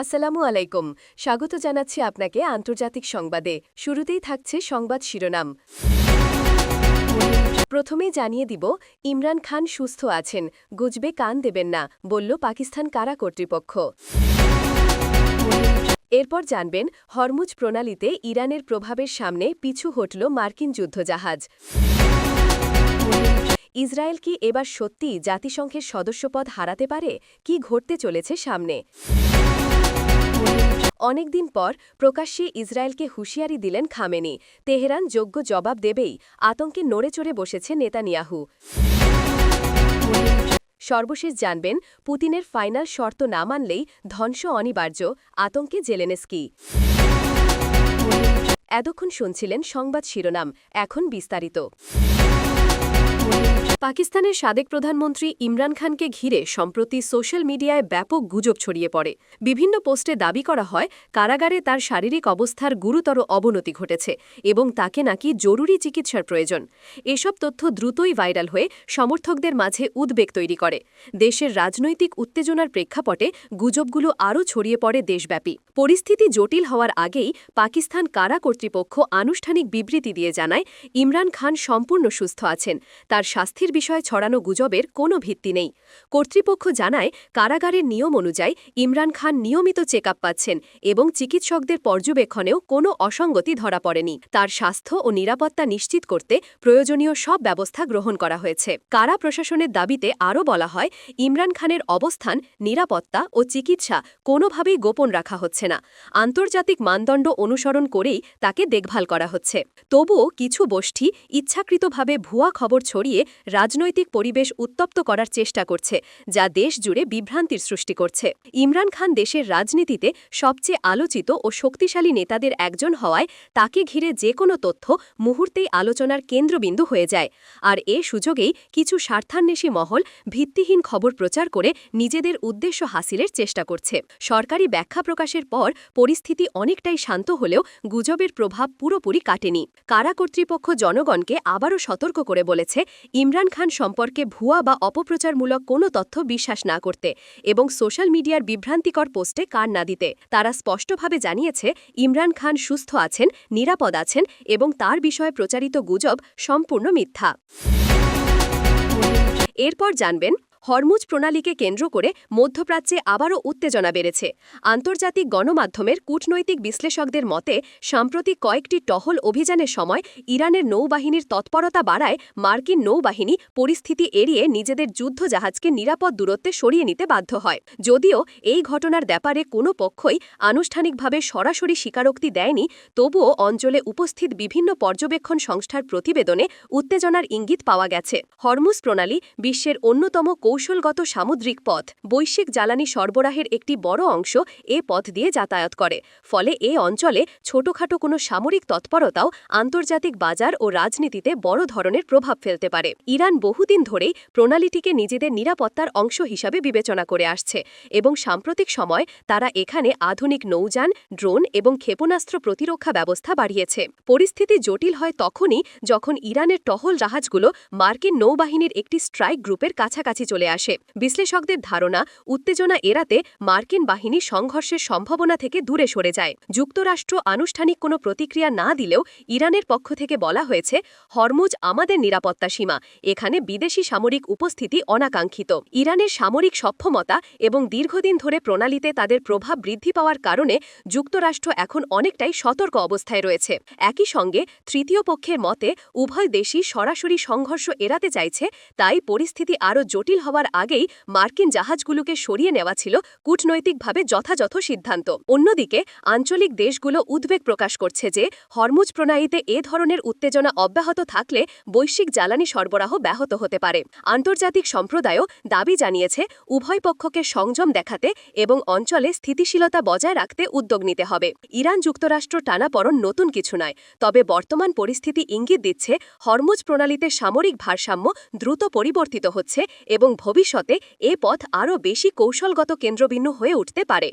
আসসালামু আলাইকুম। স্বাগত জানাচ্ছি আপনাকে আন্তর্জাতিক সংবাদে। শুরুতেই থাকছে সংবাদ শিরোনাম। প্রথমে জানিয়ে দিব, ইমরান খান সুস্থ আছেন, গুজবে কান দেবেন না, বলল পাকিস্তান কারা কর্তৃপক্ষ। এরপর জানবেন, হরমুজ প্রণালীতে ইরানের প্রভাবের সামনে পিছু হটল মার্কিন যুদ্ধজাহাজ। ইসরায়েল কি এবার সত্যিই জাতিসংঘের সদস্যপদ হারাতে পারে? কি ঘটতে চলেছে সামনে? অনেকদিন পর প্রকাশ্যে ইসরায়েলকে হুঁশিয়ারি দিলেন খামেনি। তেহরান যোগ্য জবাব দেবেই। আতঙ্কে নড়েচড়ে বসেছে নেতানিয়াহু। সর্বশেষ জানবেন, পুতিনের ফাইনাল শর্ত না মানলেই ধ্বংস অনিবার্য, আতঙ্কে জেলেনেস্কি। এতক্ষণ শুনছিলেন সংবাদ শিরোনাম, এখন বিস্তারিত। পাকিস্তানের সাবেক প্রধানমন্ত্রী ইমরান খানকে ঘিরে সম্প্রতি সোশ্যাল মিডিয়ায় ব্যাপক গুজব ছড়িয়ে পড়ে। বিভিন্ন পোস্টে দাবি করা হয়, কারাগারে তার শারীরিক অবস্থার গুরুতর অবনতি ঘটেছে এবং তাকে নাকি জরুরি চিকিৎসার প্রয়োজন। এসব তথ্য দ্রুতই ভাইরাল হয়ে সমর্থকদের মাঝে উদ্বেগ তৈরি করে। দেশের রাজনৈতিক উত্তেজনার প্রেক্ষাপটে গুজবগুলো আরও ছড়িয়ে পড়ে দেশব্যাপী। পরিস্থিতি জটিল হওয়ার আগেই পাকিস্তান কারা কর্তৃপক্ষ আনুষ্ঠানিক বিবৃতি দিয়ে জানায়, ইমরান খান সম্পূর্ণ সুস্থ আছেন। তার স্বাস্থ্যের বিষয়ে ছড়ানো গুজবের কোনো ভিত্তি নেই। কর্তৃপক্ষ জানায়, কারাগারের নিয়ম অনুযায়ী ইমরান খান নিয়মিত চেক পাচ্ছেন এবং চিকিৎসকদের পর্যবেক্ষণেও কোনো অসঙ্গতি ধরা পড়েনি। তার স্বাস্থ্য ও নিরাপত্তা নিশ্চিত করতে প্রয়োজনীয় সব ব্যবস্থা গ্রহণ করা হয়েছে। কারা প্রশাসনের দাবিতে আরও বলা হয়, ইমরান খানের অবস্থান, নিরাপত্তা ও চিকিৎসা কোনোভাবেই গোপন রাখা হচ্ছে না। আন্তর্জাতিক মানদণ্ড অনুসরণ করেই তাকে দেখভাল করা হচ্ছে। তবুও কিছু গোষ্ঠী ইচ্ছাকৃতভাবে ভুয়া খবর ছড়িয়ে রাজনৈতিক পরিবেশ উত্তপ্ত করার চেষ্টা করছে, যা দেশ জুড়ে বিভ্রান্তির সৃষ্টি করছে। ইমরান খান দেশের রাজনীতিতে সবচেয়ে আলোচিত ও শক্তিশালী নেতাদের একজন হওয়ায় তাকে ঘিরে যে কোনো তথ্য মুহূর্তেই আলোচনার কেন্দ্রবিন্দু হয়ে যায়। আর এ সুযোগেই কিছু স্বার্থান্বেষী মহল ভিত্তিহীন খবর প্রচার করে নিজেদের উদ্দেশ্য হাসিলের চেষ্টা করছে। সরকারি ব্যাখ্যা প্রকাশের পর পরিস্থিতি অনেকটাই শান্ত হলেও গুজবের প্রভাব পুরোপুরি কাটেনি। কারা কর্তৃপক্ষ জনগণকে আবারও সতর্ক করে বলেছে, ইমরান খান সম্পর্কে ভুয়া বা অপপ্রচারমূলক কোনো তথ্য বিশ্বাস না করতে এবং সোশ্যাল মিডিয়ার বিভ্রান্তিকর পোস্টে কার না দিতে, তারা স্পষ্টভাবে জানিয়েছে, ইমরান খান সুস্থ আছেন, নিরাপদ আছেন এবং তার বিষয়ে প্রচারিত গুজব সম্পূর্ণ মিথ্যা। এরপর জানবেন হরমুজ প্রণালীকে কেন্দ্র করে মধ্যপ্রাচ্যে আবারও উত্তেজনা বেড়েছে। আন্তর্জাতিক গণমাধ্যমের কূটনৈতিক বিশ্লেষকদের মতে সাম্প্রতিক কয়েকটি টহল অভিযানের সময় ইরানের নৌবাহিনীর তৎপরতা বাড়ায় মার্কিন নৌবাহিনী পরিস্থিতি এড়িয়ে নিজেদের যুদ্ধজাহাজকে নিরাপদ দূরত্বে সরিয়ে নিতে বাধ্য হয়। যদিও এই ঘটনার ব্যাপারে কোনো পক্ষই আনুষ্ঠানিকভাবে সরাসরি স্বীকারোক্তি দেয়নি, তবুও অঞ্চলে উপস্থিত বিভিন্ন পর্যবেক্ষণ সংস্থার প্রতিবেদনে উত্তেজনার ইঙ্গিত পাওয়া গেছে। হরমুজ প্রণালী বিশ্বের অন্যতম কৌশলগত সামুদ্রিক পথ বৈশ্বিক জ্বালানি সরবরাহের একটি বড় অংশ এ পথ দিয়ে যাতায়াত করে, ফলে এ অঞ্চলে ছোটখাটো কোনো সামরিক তৎপরতাও আন্তর্জাতিক বাজার ও রাজনীতিতে বড় ধরনের প্রভাব ফেলতে পারে। ইরান বহুদিন ধরেই প্রণালীটিকে নিজেদের নিরাপত্তার অংশ হিসাবে বিবেচনা করে আসছে এবং সাম্প্রতিক সময় তারা এখানে আধুনিক নৌযান, ড্রোন এবং ক্ষেপণাস্ত্র প্রতিরক্ষা ব্যবস্থা বাড়িয়েছে। পরিস্থিতি জটিল হয় তখনই যখন ইরানের টহল জাহাজগুলো মার্কিন নৌবাহিনীর একটি স্ট্রাইক গ্রুপের কাছাকাছি চলে আসে। বিশ্লেষকদের ধারণা, উত্তেজনা এড়াতে মার্কিন বাহিনী সংঘর্ষের সম্ভাবনা থেকে দূরে সরে যায়। যুক্তরাষ্ট্র আনুষ্ঠানিক কোনো প্রতিক্রিয়া না দিলেও ইরানের পক্ষ থেকে বলা হয়েছে, হরমুজ আমাদের নিরাপত্তা সীমা, এখানে বিদেশি সামরিক উপস্থিতি অনাকাঙ্ক্ষিত। ইরানের সামরিক সক্ষমতা এবং দীর্ঘদিন ধরে প্রণালীতে তাদের প্রভাব বৃদ্ধি পাওয়ার কারণে যুক্তরাষ্ট্র এখন অনেকটাই সতর্ক অবস্থায় রয়েছে। একই সঙ্গে তৃতীয় পক্ষের মতে, উভয় দেশই সরাসরি সংঘর্ষ এড়াতে চাইছে, তাই পরিস্থিতি আরও জটিল হওয়ার আগেই মার্কিন জাহাজগুলোকে সরিয়ে নেওয়া ছিল কূটনৈতিকভাবে যথাযথ সিদ্ধান্ত। অন্যদিকে, আঞ্চলিক দেশগুলো উদ্বেগ প্রকাশ করছে যে হরমুজ প্রণালীতে এ ধরনের উত্তেজনা অব্যাহত থাকলে বৈশ্বিক জ্বালানি সরবরাহ ব্যাহত হতে পারে। আন্তর্জাতিক সম্প্রদায়ও দাবি জানিয়েছে, উভয় পক্ষকে সংযম দেখাতে এবং অঞ্চলে স্থিতিশীলতা বজায় রাখতে উদ্যোগ নিতে হবে। ইরান যুক্তরাষ্ট্র টানাপড়ন নতুন কিছু নয়, তবে বর্তমান পরিস্থিতি ইঙ্গিত দিচ্ছে হরমুজ প্রণালীতে সামরিক ভারসাম্য দ্রুত পরিবর্তিত হচ্ছে এবং ভবিষ্যতে এ পথ আরও বেশি কৌশলগত কেন্দ্রবিন্দু হয়ে উঠতে পারে।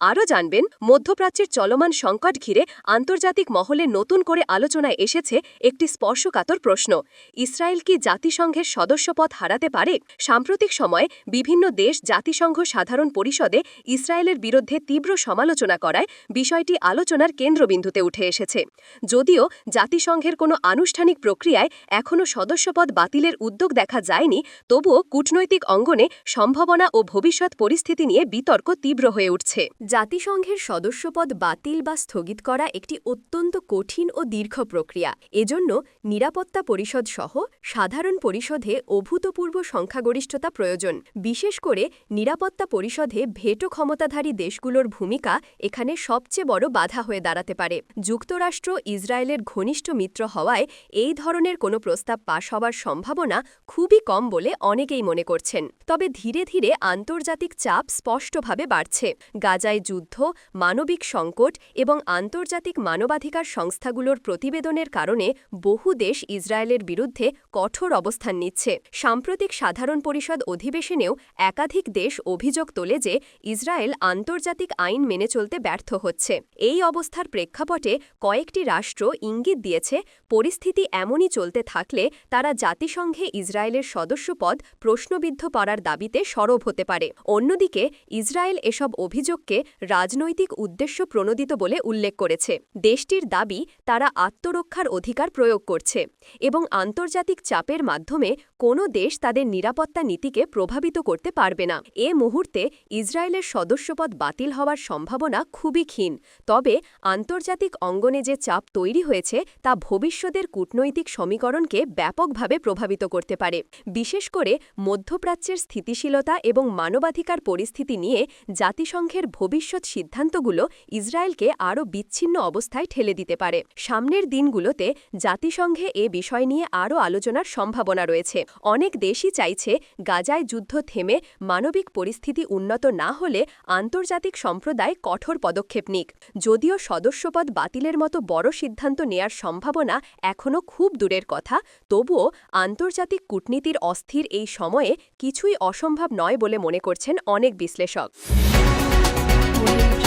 আরও জানবেন, মধ্যপ্রাচ্যের চলমান সংকট ঘিরে আন্তর্জাতিক মহলে নতুন করে আলোচনায় এসেছে একটি স্পর্শকাতর প্রশ্ন। ইসরায়েল কি জাতিসংঘের সদস্যপদ হারাতে পারে? সাম্প্রতিক সময়ে বিভিন্ন দেশ জাতিসংঘ সাধারণ পরিষদে ইসরায়েলের বিরুদ্ধে তীব্র সমালোচনা করায় বিষয়টি আলোচনার কেন্দ্রবিন্দুতে উঠে এসেছে। যদিও জাতিসংঘের কোনো আনুষ্ঠানিক প্রক্রিয়ায় এখনও সদস্যপদ বাতিলের উদ্যোগ দেখা যায়নি, তবুও কূটনৈতিক অঙ্গনে সম্ভাবনা ও ভবিষ্যৎ পরিস্থিতি নিয়ে বিতর্ক তীব্র হয়ে উঠছে। জাতিসংঘের সদস্যপদ বাতিল বা স্থগিত করা একটি অত্যন্ত কঠিন ও দীর্ঘ প্রক্রিয়া। এজন্য নিরাপত্তা পরিষদ সহ সাধারণ পরিষদে অভূতপূর্ব সংখ্যাগরিষ্ঠতা প্রয়োজন। বিশেষ করে নিরাপত্তা পরিষদে ভেটো ক্ষমতাধারী দেশগুলোর ভূমিকা এখানে সবচেয়ে বড় বাধা হয়ে দাঁড়াতে পারে। যুক্তরাষ্ট্র ইসরায়েলের ঘনিষ্ঠ মিত্র হওয়ায় এই ধরনের কোনো প্রস্তাব পাশ হওয়ার সম্ভাবনা খুবই কম বলে অনেকেই মনে করছেন। তবে ধীরে ধীরে আন্তর্জাতিক চাপ স্পষ্টভাবে বাড়ছে। গাজায় যুদ্ধ, মানবিক সংকট এবং আন্তর্জাতিক মানবাধিকার সংস্থাগুলোর প্রতিবেদনের কারণে বহু দেশ ইসরায়েলের বিরুদ্ধে কঠোর অবস্থান নিচ্ছে। সাম্প্রতিক সাধারণ পরিষদ অধিবেশনেও একাধিক দেশ অভিযোগ তোলে যে ইসরায়েল আন্তর্জাতিক আইন মেনে চলতে ব্যর্থ হচ্ছে। এই অবস্থার প্রেক্ষাপটে কয়েকটি রাষ্ট্র ইঙ্গিত দিয়েছে, পরিস্থিতি এমনই চলতে থাকলে তারা জাতিসংঘে ইসরায়েলের সদস্যপদ প্রশ্নবিদ্ধ করার দাবিতে সরব হতে পারে। অন্যদিকে, ইসরায়েল এসব অভিযোগকে রাজনৈতিক উদ্দেশ্য প্রণোদিত বলে উল্লেখ করেছে। দেশটির দাবি, তারা আত্মরক্ষার অধিকার প্রয়োগ করছে এবং আন্তর্জাতিক চাপের মাধ্যমে কোনো দেশ তাদের নিরাপত্তা নীতিকে প্রভাবিত করতে পারবে না। এ মুহূর্তে ইসরায়েলের সদস্যপদ বাতিল হওয়ার সম্ভাবনা খুবই ক্ষীণ। তবে আন্তর্জাতিক অঙ্গনে যে চাপ তৈরি হয়েছে, তা ভবিষ্যতের কূটনৈতিক সমীকরণকে ব্যাপকভাবে প্রভাবিত করতে পারে। বিশেষ করে মধ্যপ্রাচ্যের স্থিতিশীলতা এবং মানবাধিকার পরিস্থিতি নিয়ে জাতিসংঘের ভবিষ্যৎ সিদ্ধান্তগুলো ইসরায়েলকে আরও বিচ্ছিন্ন অবস্থায় ঠেলে দিতে পারে। সামনের দিনগুলোতে জাতিসংঘে এ বিষয় নিয়ে আরও আলোচনার সম্ভাবনা রয়েছে। অনেক দেশই চাইছে গাজায় যুদ্ধ থেমে মানবিক পরিস্থিতি উন্নত না হলে আন্তর্জাতিক সম্প্রদায় কঠোর পদক্ষেপ নিক। যদিও সদস্যপদ বাতিলের মতো বড় সিদ্ধান্ত নেয়ার সম্ভাবনা এখনও খুব দূরের কথা, তবুও আন্তর্জাতিক কূটনীতির অস্থির এই সময়ে কিছুই অসম্ভব নয় বলে মনে করছেন অনেক বিশ্লেষক।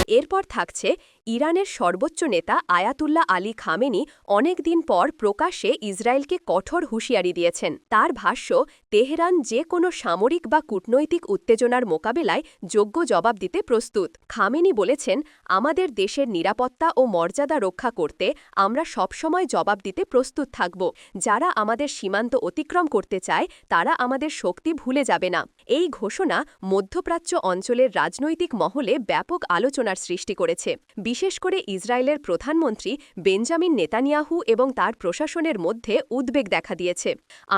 এরপর থাকছে ইরানের সর্বোচ্চ নেতা আয়াতুল্লাহ আলী খামেনি অনেক দিন পর প্রকাশ্যে ইসরায়েলকে কঠোর হুঁশিয়ারি দিয়েছেন। তার ভাষ্য, তেহরান যে কোনো সামরিক বা কূটনৈতিক উত্তেজনার মোকাবেলায় যোগ্য জবাব দিতে প্রস্তুত। খামেনি বলেছেন, আমাদের দেশের নিরাপত্তা ও মর্যাদা রক্ষা করতে আমরা সবসময় জবাব দিতে প্রস্তুত থাকব। যারা আমাদের সীমান্ত অতিক্রম করতে চায়, তারা আমাদের শক্তি ভুলে যাবে না। এই ঘোষণা মধ্যপ্রাচ্য অঞ্চলের রাজনৈতিক মহলে ব্যাপক আলোচনার সৃষ্টি করেছে। বিশেষ করে ইসরায়েলের প্রধানমন্ত্রী বেঞ্জামিন নেতানিয়াহু এবং তার প্রশাসনের মধ্যে উদ্বেগ দেখা দিয়েছে।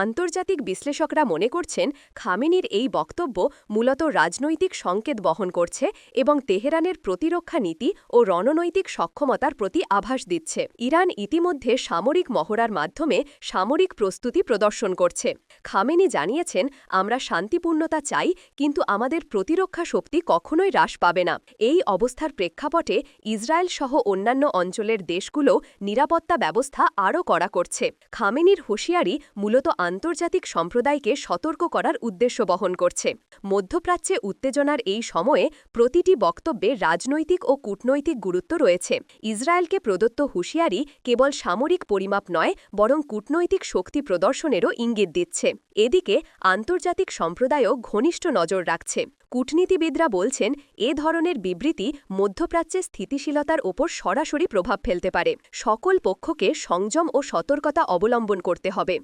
আন্তর্জাতিক বিশ্লেষকরা মনে করছেন, খামেনির এই বক্তব্য মূলত রাজনৈতিক সংকেত বহন করছে এবং তেহরানের প্রতিরক্ষা নীতি ও রণনৈতিক সক্ষমতার প্রতি আভাস দিচ্ছে। ইরান ইতিমধ্যে সামরিক মহড়ার মাধ্যমে সামরিক প্রস্তুতি প্রদর্শন করছে। খামেনি জানিয়েছেন, আমরা শান্তিপূর্ণতা চাই, কিন্তু আমাদের প্রতিরক্ষা শক্তি কখনোই হ্রাস পাবে না। এই অবস্থার প্রেক্ষাপটে ইসরায়েল সহ অন্যান্য অঞ্চলের দেশগুলো নিরাপত্তা ব্যবস্থা আরও কড়া করছে। খামেনির হুঁশিয়ারি মূলত আন্তর্জাতিক সম্প্রদায়কে সতর্ক করার উদ্দেশ্য বহন করছে। মধ্যপ্রাচ্যে উত্তেজনার এই সময়ে প্রতিটি বক্তব্যে রাজনৈতিক ও কূটনৈতিক গুরুত্ব রয়েছে। ইসরায়েলকে প্রদত্ত হুঁশিয়ারি কেবল সামরিক পরিমাপ নয়, বরং কূটনৈতিক শক্তি প্রদর্শনেরও ইঙ্গিত দিচ্ছে। এদিকে আন্তর্জাতিক সম্প্রদায়ও ঘনিষ্ঠ নজর রাখছে। কূটনীতিবিদরা বলছেন, এ ধরনের বিবৃতি মধ্যপ্রাচ্যে স্থিতিশীলতার ওপর সরাসরি প্রভাব ফেলতে পারে। সকল পক্ষকে সংযম ও সতর্কতা অবলম্বন করতে হবে।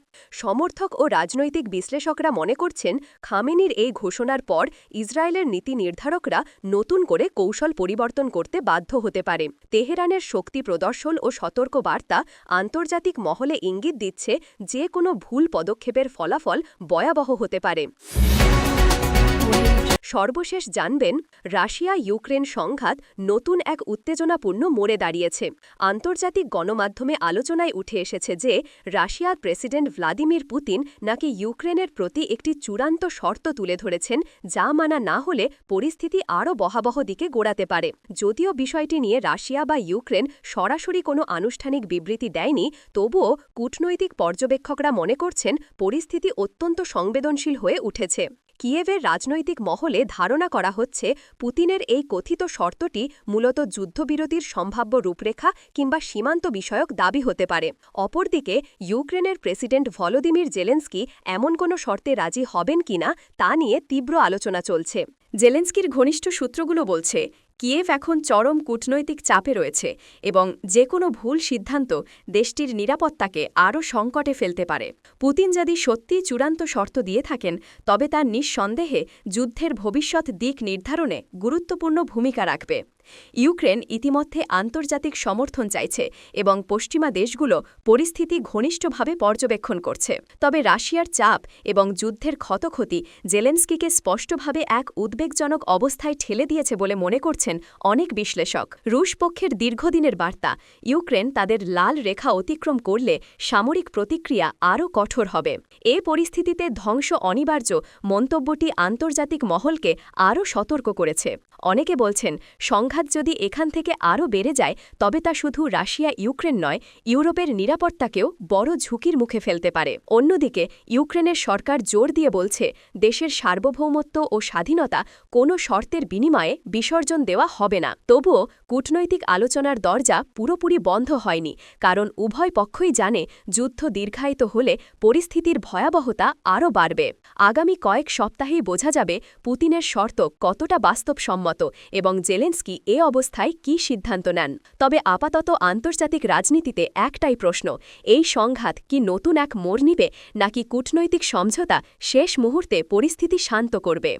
সমর্থক ও রাজনৈতিক বিশ্লেষকরা মনে করছেন, খামেনির এই ঘোষণার পর ইসরায়েলের নীতি নির্ধারকরা নতুন করে কৌশল পরিবর্তন করতে বাধ্য হতে পারে। তেহরানের শক্তি প্রদর্শন ও সতর্ক বার্তা আন্তর্জাতিক মহলে ইঙ্গিত দিচ্ছে, যে কোনো ভুল পদক্ষেপের ফলাফল ভয়াবহ হতে পারে। সর্বশেষ জানবেন রাশিয়া ইউক্রেন সংঘাত নতুন এক উত্তেজনাপূর্ণ মোড়ে দাঁড়িয়েছে। আন্তর্জাতিক গণমাধ্যমে আলোচনায় উঠে এসেছে যে, রাশিয়ার প্রেসিডেন্ট ভ্লাদিমির পুতিন নাকি ইউক্রেনের প্রতি একটি চূড়ান্ত শর্ত তুলে ধরেছেন, যা মানা না হলে পরিস্থিতি আরও বহাবহ দিকে গোড়াতে পারে। যদিও বিষয়টি নিয়ে রাশিয়া বা ইউক্রেন সরাসরি কোনো আনুষ্ঠানিক বিবৃতি দেয়নি, তবুও কূটনৈতিক পর্যবেক্ষকরা মনে করছেন, পরিস্থিতি অত্যন্ত সংবেদনশীল হয়ে উঠেছে। কিয়েভের রাজনৈতিক মহলে ধারণা করা হচ্ছে, পুতিনের এই কথিত শর্তটি মূলত যুদ্ধবিরতির সম্ভাব্য রূপরেখা কিংবা সীমান্ত বিষয়ক দাবি হতে পারে। অপরদিকে, ইউক্রেনের প্রেসিডেন্ট ভলোদিমির জেলেন্সকি এমন কোনো শর্তে রাজি হবেন কিনা তা নিয়ে তীব্র আলোচনা চলছে। জেলেন্সকির ঘনিষ্ঠ সূত্রগুলো বলছে কিয়েভ এখন চরম কূটনৈতিক চাপে রয়েছে এবং যে কোনো ভুল সিদ্ধান্ত দেশটির নিরাপত্তাকে আরও সংকটে ফেলতে পারে। পুতিন যদি সত্যিই চূড়ান্ত শর্ত দিয়ে থাকেন, তবে তার নিঃসন্দেহে যুদ্ধের ভবিষ্যৎ দিক নির্ধারণে গুরুত্বপূর্ণ ভূমিকা রাখবে। ইউক্রেন ইতিমধ্যে আন্তর্জাতিক সমর্থন চাইছে এবং পশ্চিমা দেশগুলো পরিস্থিতি ঘনিষ্ঠভাবে পর্যবেক্ষণ করছে। তবে রাশিয়ার চাপ এবং যুদ্ধের ক্ষতক্ষতি জেলেন্সকিকে স্পষ্টভাবে এক উদ্বেগজনক অবস্থায় ঠেলে দিয়েছে বলে মনে করছেন অনেক বিশ্লেষক। রুশ পক্ষের দীর্ঘদিনের বার্তা, ইউক্রেন তাদের লাল রেখা অতিক্রম করলে সামরিক প্রতিক্রিয়া আরও কঠোর হবে। এ পরিস্থিতিতে ধ্বংস অনিবার্য মন্তব্যটি আন্তর্জাতিক মহলকে আরও সতর্ক করেছে। অনেকে বলছেন, সংঘাত যদি এখান থেকে আরও বেড়ে যায়, তবে তা শুধু রাশিয়া, ইউক্রেন নয়, ইউরোপের নিরাপত্তাকেও বড় ঝুঁকির মুখে ফেলতে পারে। অন্যদিকে, ইউক্রেনের সরকার জোর দিয়ে বলছে, দেশের সার্বভৌমত্ব ও স্বাধীনতা কোনো শর্তের বিনিময়ে বিসর্জন দেওয়া হবে না। তবুও কূটনৈতিক আলোচনার দরজা পুরোপুরি বন্ধ হয়নি, কারণ উভয় পক্ষই জানে যুদ্ধ দীর্ঘায়িত হলে পরিস্থিতির ভয়াবহতা আরও বাড়বে। আগামী কয়েক সপ্তাহেই বোঝা যাবে পুতিনের শর্ত কতটা বাস্তবসম্মত এবং জেলেন্সকি এ অবস্থায় কি সিদ্ধান্ত নেন? তবে আপাতত আন্তর্জাতিক রাজনীতিতে একটাই প্রশ্ন, এই সংঘাত কি নতুন এক মোড় নিবে নাকি কূটনৈতিক সমঝোতা শেষ মুহূর্তে পরিস্থিতি শান্ত করবে?